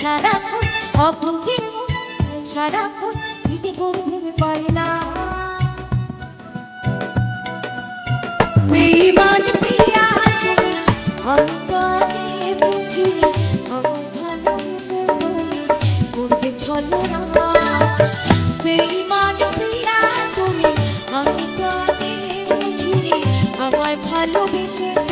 সারাক্ষণ অপকে সারাক্ষণ ইতি করে ভেবে পারি না। বেইমান প্রিয়া অন্তরে বুঝি অন্তরে তুমি করবে ছলে না। বেইমান প্রিয়া তুমি অন্তরে বুঝি আমায় ভালোবেসে